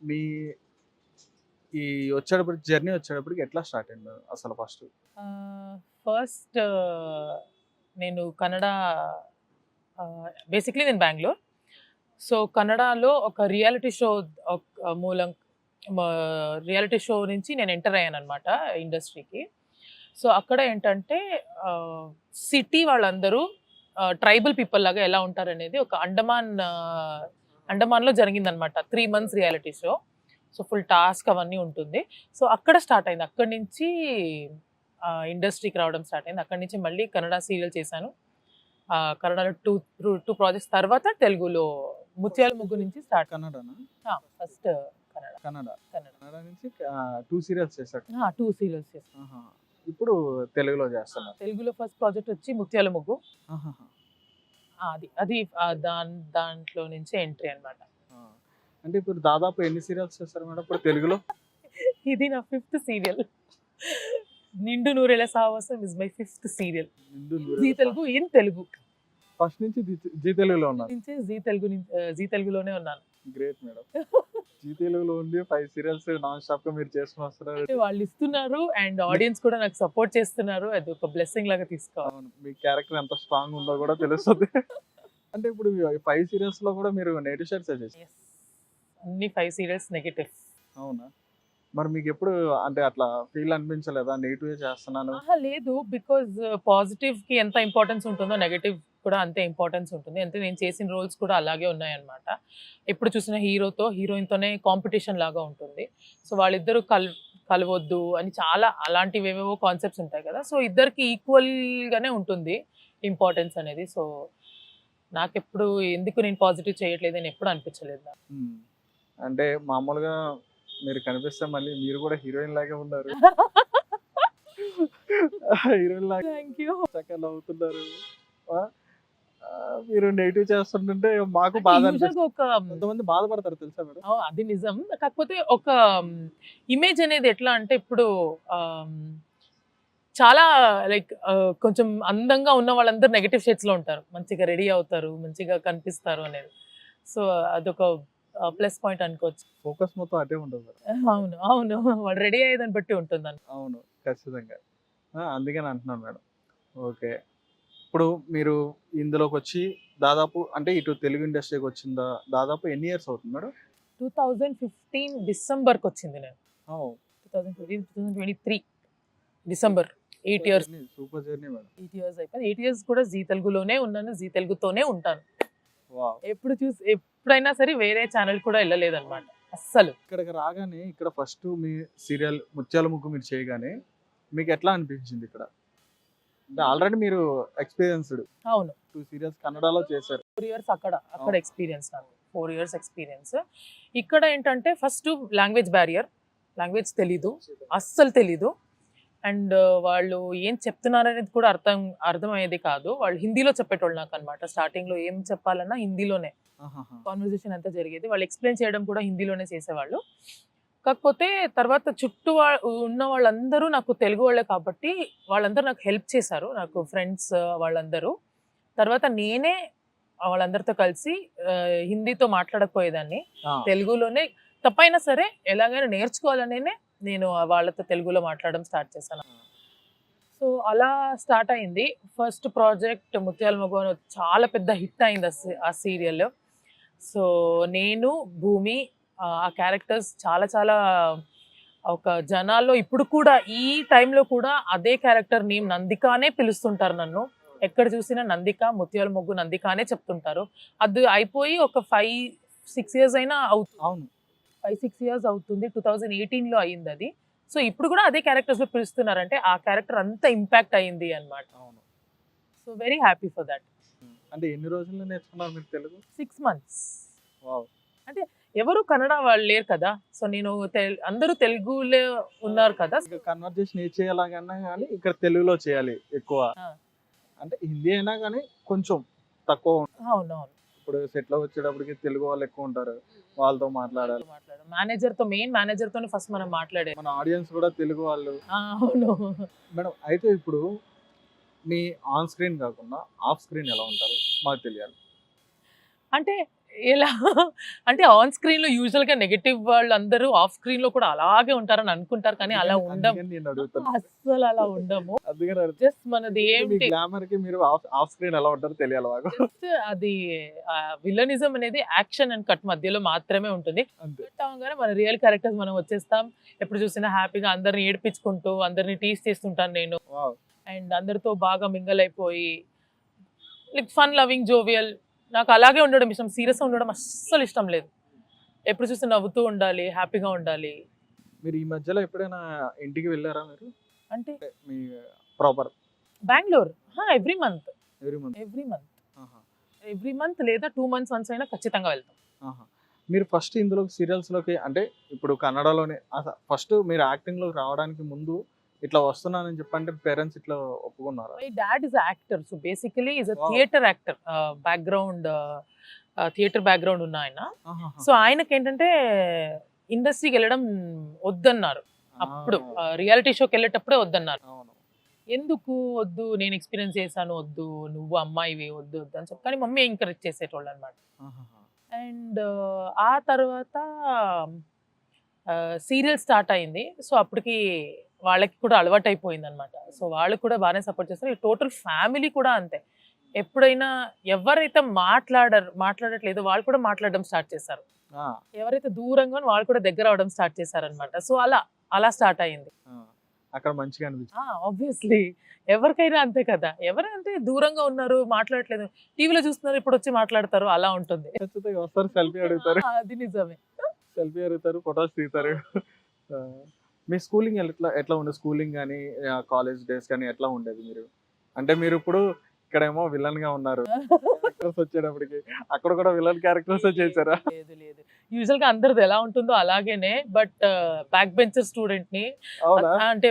మీ ఈ వచ్చేటప్పటికి జర్నీ వచ్చేటప్పటికి ఎట్లా స్టార్ట్ అయింది అసలు ఫస్ట్ ఫస్ట్ నేను కన్నడ బేసిక్లీ నేను బెంగళూరు. సో కన్నడలో ఒక రియాలిటీ షో మూలం రియాలిటీ షో నుంచి నేను ఎంటర్ అయ్యాను అనమాట ఇండస్ట్రీకి సో అక్కడ ఏంటంటే సిటీ వాళ్ళందరూ ట్రైబల్ పీపుల్ లాగా ఎలా ఉంటారనేది ఒక అండమాన్ అండమాన్లో జరిగిందనమాట three months reality show so full task అవన్నీ ఉంటుంది. సో అక్కడ స్టార్ట్ అయింది. అక్కడి నుంచి ఇండస్ట్రీకి రావడం స్టార్ట్ అయింది. అక్కడి నుంచి మళ్ళీ కన్నడ సీరియల్ చేశాను. కన్నడలో టూ టూ ప్రాజెక్ట్స్ తర్వాత తెలుగులో ముత్యాల ముగ్గు నుంచి స్టార్ట్ కన్నడనా? ఫస్ట్ కన్నడ. కన్నడ. కన్నడ. కన్నడ నుంచి టూ సీరియల్స్ చేశారు. టూ సీరియల్స్ చేశాను. ఇప్పుడు తెలుగులో చేస్తున్నారు. తెలుగులో ఫస్ట్ ప్రాజెక్ట్ వచ్చి ముత్యాల ముగ్గు. అది అది దాన్ దాంట్లో నుంచి ఎంట్రీ అన్నమాట. ఆ. అంటే ఇప్పుడు దాదాపు ఎన్ని సీరియల్స్ చేస్తారు మేడం ఇప్పుడు తెలుగులో? ఇది నా ఫిఫ్త్ సీరియల్. నిండు నూరేళ్ళ సాహసం is my fifth serial Telugu in Telugu. First నుంచి జీ- తెలుగులో ఉన్నారు. నుంచి జీ తెలుగు నుంచి జీ తెలుగులోనే ఉన్నాను. గ్రేట్ మేడం జీ తెలుగులో ఉండి ఫైవ్ సీరియల్స్ నాన్ స్టాప్గా మీరు చేసుకుని వస్తున్నారు. అంటే వాళ్ళు ఇస్తున్నారు అండ్ ఆడియన్స్ కూడా నాకు సపోర్ట్ చేస్తున్నారు. అది ఒక బ్లెస్సింగ్ లాగా తీసుకోవాలి. అవును మీ క్యారెక్టర్ ఎంత స్ట్రాంగ్ ఉందో కూడా తెలుస్తుంది. అంటే ఇప్పుడు ఫైవ్ సీరియల్స్లో కూడా మీరు నేటివ్ షేర్స్ చేసి Yes. అన్ని ఫైవ్ సీరియల్స్ నెగటివ్ అవునా? మరి మీకు ఎప్పుడు అంటే అట్లా ఫీల్ అనిపించలేదా? నెగిటివ్ చేస్తున్నాను. లేదు బికాజ్ పాజిటివ్కి ఎంత ఇంపార్టెన్స్ ఉంటుందో నెగటివ్ కూడా అంతే ఇంపార్టెన్స్ ఉంటుంది. అంటే నేను చేసిన రోల్స్ కూడా అలాగే ఉన్నాయన్నమాట. ఎప్పుడు చూసిన హీరోతో హీరోయిన్తోనే కాంపిటీషన్ లాగా ఉంటుంది. సో వాళ్ళిద్దరూ కల్ కలవద్దు అని చాలా అలాంటివి ఏవేవో కాన్సెప్ట్స్ ఉంటాయి కదా. సో ఇద్దరికి ఈక్వల్ గానే ఉంటుంది ఇంపార్టెన్స్ అనేది. సో నాకెప్పుడు ఎందుకు నేను పాజిటివ్ చేయట్లేదు అని ఎప్పుడు అనిపించలేదు నాకు. అంటే మామూలుగా మీరు కనిపిస్తే మళ్ళీ మీరు కూడా హీరోయిన్ లాగే ఉన్నారు. హీరోయిన్ లాగా థ్యాంక్ యూ చక్కగా? ఆ, మీరు నెగిటివ్ చేస్తుంటుంటే మాకు బాధ కొంతమంది బాధపడతారు తెలుసా మేడం? అది నిజం. కాకపోతే ఒక ఇమేజ్ అనేది ఎట్లా అంటే ఇప్పుడు చాలా లైక్ కొంచెం అందంగా ఉన్న వాళ్ళందరూ నెగటివ్ షేడ్స్లో ఉంటారు. మంచిగా రెడీ అవుతారు మంచిగా కనిపిస్తారు అనేది. సో అదొక ప్లస్ పాయింట్ అనుకోవచ్చు. ఫోకస్ మొత్తం ఉండదు మేడం. అవును అవును. వాడు రెడీ అయ్యేదాన్ని బట్టి ఉంటుంది అవును ఖచ్చితంగా. అందుకని అంటున్నాను మేడం. ఓకే. ఇప్పుడు మీరు ఇందులోకి వచ్చి దాదాపు అంటే ఇటు తెలుగు ఇండస్ట్రీకి వచ్చిందా దాదాపు ఎన్ని ఇయర్స్ అవుతుంది మేడం? టూ థౌజండ్ ఫిఫ్టీన్ డిసెంబర్కి వచ్చింది నేను two thousand fifteen two thousand twenty three December. Eight years super journey madam. Eight years అయిపోయింది. ఎయిట్ ఇయర్స్ కూడా జీ తెలుగులోనే ఉన్నాను జీ తెలుగుతోనే ఉంటాను. వావ్. ఎప్పుడు చూసి ఎప్పుడైనా సరే వేరే ఛానల్ కూడా వెళ్ళలేదు అనమాట అస్సలు. ఇక్కడికి రాగానే ఇక్కడ ఫస్ట్ మీ సీరియల్ ముత్యాల ముగ్గు మీరు చేయగానే మీకు ఎట్లా అనిపించింది ఇక్కడ? ఆల్రెడీ మీరు ఎక్స్పీరియన్స్డ్ అవును. టూ సీరియల్స్ కన్నడలో చేశారు. ఫోర్ ఇయర్స్ అక్కడ అక్కడ. ఎక్స్పీరియన్స్ నాకు. Four years experience. ఇక్కడ ఏంటంటే ఫస్ట్ లాంగ్వేజ్ బ్యారియర్ లాంగ్వేజ్ తెలీదు అస్సలు తెలీదు. అండ్ వాళ్ళు ఏం చెప్తున్నారు అనేది కూడా అర్థం అర్థమయ్యేది కాదు. వాళ్ళు హిందీలో చెప్పేటోళ్ళు నాకు అనమాట స్టార్టింగ్లో ఏం చెప్పాలన్నా హిందీలోనే. కాన్వర్జేషన్ అంతా జరిగేది. వాళ్ళు ఎక్స్ప్లెయిన్ చేయడం కూడా హిందీలోనే చేసేవాళ్ళు. కాకపోతే తర్వాత చుట్టూ వా- ఉన్న వాళ్ళందరూ నాకు తెలుగు వాళ్ళే కాబట్టి వాళ్ళందరూ నాకు హెల్ప్ చేశారు. నాకు ఫ్రెండ్స్ వాళ్ళందరూ. తర్వాత నేనే వాళ్ళందరితో కలిసి హిందీతో మాట్లాడకపోయేదాన్ని. తెలుగులోనే తప్పైనా సరే ఎలాగైనా నేర్చుకోవాలనే నేను వాళ్ళతో తెలుగులో మాట్లాడడం స్టార్ట్ చేశాను. సో అలా స్టార్ట్ అయింది. ఫస్ట్ ప్రాజెక్ట్ ముత్యాల మగవన్ చాలా పెద్ద హిట్ అయింది ఆ సీరియల్. సో నేను భూమి ఆ, క్యారెక్టర్స్ చాలా చాలా ఒక జనాల్లో ఇప్పుడు కూడా ఈ టైంలో కూడా అదే క్యారెక్టర్ నేమ్ నందికానే పిలుస్తుంటారు నన్ను. ఎక్కడ చూసినా నందిక ముత్యాల మొగ్గు నందికానే చెప్తుంటారు. అది అయిపోయి ఒక ఫైవ్ సిక్స్ ఇయర్స్ అయినా అవుతుంది అవును. ఫైవ్ సిక్స్ ఇయర్స్ అవుతుంది. టూ థౌజండ్ ఎయిటీన్లో అయింది అది. సో ఇప్పుడు కూడా అదే క్యారెక్టర్స్లో పిలుస్తున్నారంటే ఆ క్యారెక్టర్ అంత ఇంపాక్ట్ అయింది అన్నమాట. అవును. So very happy for that అంటే ఎన్ని రోజుల్లో నేర్చుకున్నారు మీరు తెలుగు? సిక్స్ మంత్స్ వావ్ ఎవరు కన్నడ వాళ్ళు లేరు కదా. సో నేను అందరూ తెలుగులో ఉన్నారు కదా. కన్వర్జేషన్ ఏ చేయాలన్నా కానీ ఇక్కడ తెలుగులో చేయాలి ఎక్కువ. అంటే హిందీ అయినా కానీ కొంచెం తక్కువ. అవునవును. ఇప్పుడు సెట్లో వచ్చేటప్పటికి తెలుగు వాళ్ళు ఎక్కువ ఉంటారు. వాళ్ళతో మాట్లాడాలి. మాట్లాడు మేనేజర్తో మెయిన్ మేనేజర్ తోనే ఫస్ట్ మనం మాట్లాడేది. మన ఆడియన్స్ కూడా తెలుగు వాళ్ళు. అవును. మేడం అయితే ఇప్పుడు మీ ఆన్ స్క్రీన్ కాకుండా ఆఫ్ స్క్రీన్ ఎలా ఉంటారు? మాకు తెలియాలి. అంటే ఇలా అంటే ఆన్ స్క్రీన్లో యూజువల్గా నెగటివ్ వాళ్ళు అందరూ ఆఫ్ స్క్రీన్లో కూడా అలాగే ఉంటారని అనుకుంటారు కానీ అలా ఉండము. అస్సలు అలా ఉండము. జస్ట్ మనది ఏంటి? గ్లామర్కి మీరు ఆఫ్ స్క్రీన్ ఎలా ఉంటారో తెలియాలి అది విలనిజం అనేది యాక్షన్ అండ్ కట్ మధ్యలో మాత్రమే ఉంటుంది. మన రియల్ క్యారెక్టర్స్ మనం వచ్చేస్తాం. ఎప్పుడు చూసినా హ్యాపీగా అందరిని ఏడిపించుకుంటూ అందరిని టీస్ చేస్తుంటాను నేను. అండ్ అందరితో బాగా మింగల్ అయిపోయి లైక్ ఫన్ లవింగ్ జోవియల్ నాకు అలాగే ఉండడం ఇష్టం సీరియస్ ఉండడం అస్సలు ఇష్టం లేదు. ఎప్పుడు చూసి నవ్వుతూ ఉండాలి హ్యాపీగా ఉండాలి. మీరు ఈ మధ్యలో ఎప్పుడైనా ఇంటికి వెళ్ళారా మీరు? అంటే మీ proper Bengaluru. Every month. Every month. Every month. Every month లేదా టూ మంత్స్ వన్స్ అయినా ఖచ్చితంగా వెళ్తాం. మీరు ఫస్ట్ ఇందులో సీరియల్స్లోకి అంటే ఇప్పుడు కన్నడలోనే ఫస్ట్ మీరు యాక్టింగ్లోకి రావడానికి ముందు ఇట్లా వస్తున్నానని చెప్పంటే పేరెంట్స్ ఇట్లా ఒప్పుకున్నారా? My dad is actor so basically is uh. Theatre actor background theatre background ఉన్న ఆయన. సో ఆయనకి ఏంటంటే ఇండస్ట్రీకి వెళ్ళడం వద్దన్నారు. అప్పుడు రియాలిటీ షోకి వెళ్ళేటప్పుడే వద్దన్నారు. ఎందుకు వద్దు? నేను ఎక్స్పీరియన్స్ చేశాను వద్దు. నువ్వు అమ్మాయివి వద్దు వద్దు అని చెప్పి. కానీ మమ్మీ ఎంకరేజ్ చేసేటోళ్ళు అనమాట. అండ్ ఆ తర్వాత సీరియల్ స్టార్ట్ అయింది. సో అప్పటికి వాళ్ళకి కూడా అలవాటు అయిపోయింది అనమాట సో వాళ్ళు కూడా బాగానే సపోర్ట్ చేస్తారు. టోటల్ ఫ్యామిలీ కూడా అంతే. ఎప్పుడైనా ఎవరైతే మాట్లాడరు మాట్లాడట్లేదో వాళ్ళు కూడా మాట్లాడడం స్టార్ట్ చేశారు. ఎవరైతే దూరంగా వాళ్ళు కూడా దగ్గర అవడం స్టార్ట్ చేశారనమాట సో అలా అలా స్టార్ట్ అయింది. అక్కడ మంచిగా ఆబ్వియస్లీ ఎవరికైనా అంతే కదా. ఎవరంటే దూరంగా ఉన్నారు మాట్లాడట్లేదు. టీవీలో చూస్తున్నారు ఇప్పుడు వచ్చి మాట్లాడతారు అలా ఉంటుంది. సెల్ఫీ అడుగుతారు. అది నిజమే. సెల్ఫీ అడుగుతారు ఫొటోస్ తీస్తారు మీ స్కూలింగ్ ఎట్లా ఎట్లా ఉండే? స్కూలింగ్ కానీ కాలేజ్ డేస్ కానీ ఎట్లా ఉండేది మీరు? అంటే మీరు ఇప్పుడు ఇక్కడేమో విలన్గా ఉన్నారు. క్యారెక్టర్స్ వచ్చేటప్పటికి అక్కడ కూడా విలన్ క్యారెక్టర్స్ చేశారా లేదు లేదు. యూజువల్గా అందరిది ఎలా ఉంటుందో అలాగేనే బట్ బ్యాక్ బెంచర్ స్టూడెంట్ని అంటే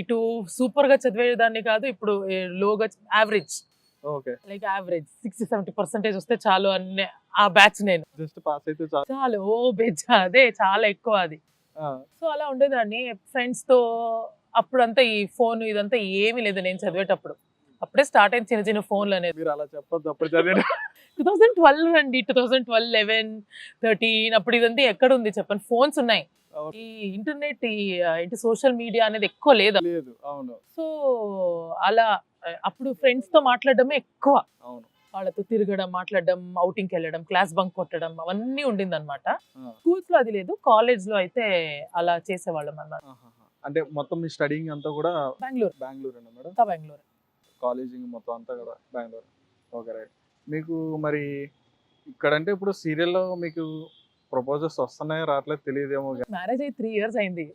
ఇటు సూపర్గా చదివేదాన్ని కాదు ఇప్పుడు లోగా average okay. Like average sixty seventy percentage వస్తే చాలు అనే ఆ బ్యాచ్ నేను. జస్ట్ పాస్ అయితే చాలు. ఓ బెజ్ అదే చాలా ఎక్కువ అది. సో అలా ఉండేదాన్ని. ఫ్రెండ్స్తో అప్పుడంతా ఈ ఫోన్ ఇదంతా ఏమీ లేదు. నేను చదివేటప్పుడు. అప్పుడే స్టార్ట్ అయింది చిన్న చిన్న ఫోన్లు అనేది మీరు అలా చెప్పొద్దు. అప్పుడు చదివిన టూ థౌసండ్ ట్వెల్వ్ అండి. Two thousand twelve eleven thirteen అప్పుడు ఇదంతా ఎక్కడ ఉంది చెప్పండి. ఫోన్స్ ఉన్నాయి. ఈ ఇంటర్నెట్ ఈ ఏంటి సోషల్ మీడియా అనేది ఎక్కువ లేదు. లేదు. అవును. సో అలా అప్పుడు ఫ్రెండ్స్తో మాట్లాడడమే ఎక్కువ. అవును. వాళ్ళతో తిరగడం మాట్లాడడం outing కి వెళ్ళడం క్లాస్ బంక్ కొట్టడం అవన్నీ ఉండింది అనమాట స్కూల్స్లో అది లేదు కాలేజ్లో అయితే అలా చేసేవాళ్ళం అన్నమాట. ఆహాహా. అంటే మొత్తం మీ స్టడీయింగ్ అంతా కూడా బెంగళూరు. బెంగళూరు మేడం? ఇంకా బెంగళూరు. కాలేజింగ్ మొత్తం అంతా కూడా బెంగళూరు. ఓకే రైట్ మీకు మరి ఇక్కడంటే ఇప్పుడు సీరియల్లో మీకు ప్రపోజల్స్ వస్తున్నాయో రావట్లేదు తెలియదేమో మ్యారేజ్ అయ్యి త్రీ ఇయర్స్ అయింది.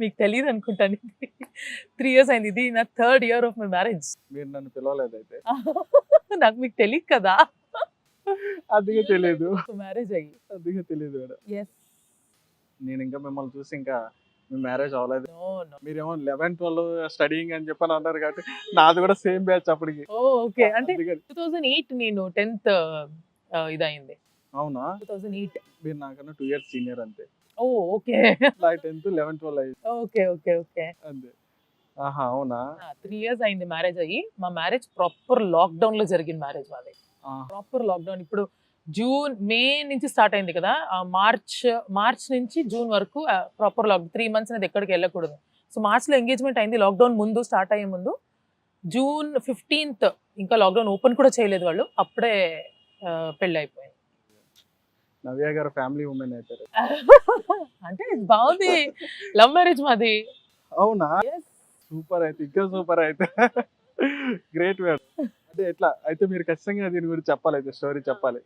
మీకు తెలియదు అనుకుంటాను. త్రీ ఇయర్స్ అయింది. ఇది నా third year of my marriage మీరు నన్ను పిలవలేదు అయితే నాకు మీకు తెలియదు కదా. అందుకే తెలియదు మ్యారేజ్ అయ్యి. అందుకే తెలియదు మేడం. ఎస్ నేను ఇంకా మిమ్మల్ని చూసి ఇంకా మీ మ్యారేజ్ అవ్వలేదు. మీరేమో లెవెన్ ట్వెల్వ్ స్టడీయింగ్ అని చెప్పని అన్నారు కాబట్టి నాది కూడా సేమ్ బ్యాచ్ అప్పటికి. ఓకే అంటే అందుకని టూ థౌజండ్ ఎయిట్ నేను టెన్త్ ఇదయింది. అవునా? టూ థౌజండ్ ఎయిట్ మీరు నాకన్నా టూ ఇయర్స్ సీనియర్ అంతే. Oh okay. Tenth eleven twelve అయ్యి ఓకే ఓకే ఓకే. అంతే. ఆహా అవునా? త్రీ ఇయర్స్ అయింది మ్యారేజ్ అయ్యి. మా మ్యారేజ్ ప్రాపర్ లాక్డౌన్లో జరిగిన మ్యారేజ్ మాది ప్రాపర్ లాక్డౌన్. ఇప్పుడు జూన్ మే నుంచి స్టార్ట్ అయింది కదా? మార్చ్ మార్చ్ నుంచి జూన్ వరకు ప్రాపర్ లాక్ త్రీ మంత్స్ అనేది ఎక్కడికి వెళ్ళకూడదు. సో మార్చ్లో ఎంగేజ్మెంట్ అయింది. లాక్డౌన్ ముందు స్టార్ట్ అయ్యే ముందు జూన్ ఫిఫ్టీన్త్ ఇంకా లాక్డౌన్ ఓపెన్ కూడా చేయలేదు వాళ్ళు. అప్పుడే పెళ్ళి అయిపోయింది. నవ్య గారు ఫ్యామిలీ ఉమెన్ అయితారు అంటే బాగుంది. లవ్ మ్యారేజ్ మాది. అవునా. సూపర్ అయితే ఇంకా సూపర్ అయితే. గ్రేట్ మేడం అంటే ఎట్లా అయితే మీరు ఖచ్చితంగా దీని గురించి చెప్పాలి అయితే స్టోరీ చెప్పాలి.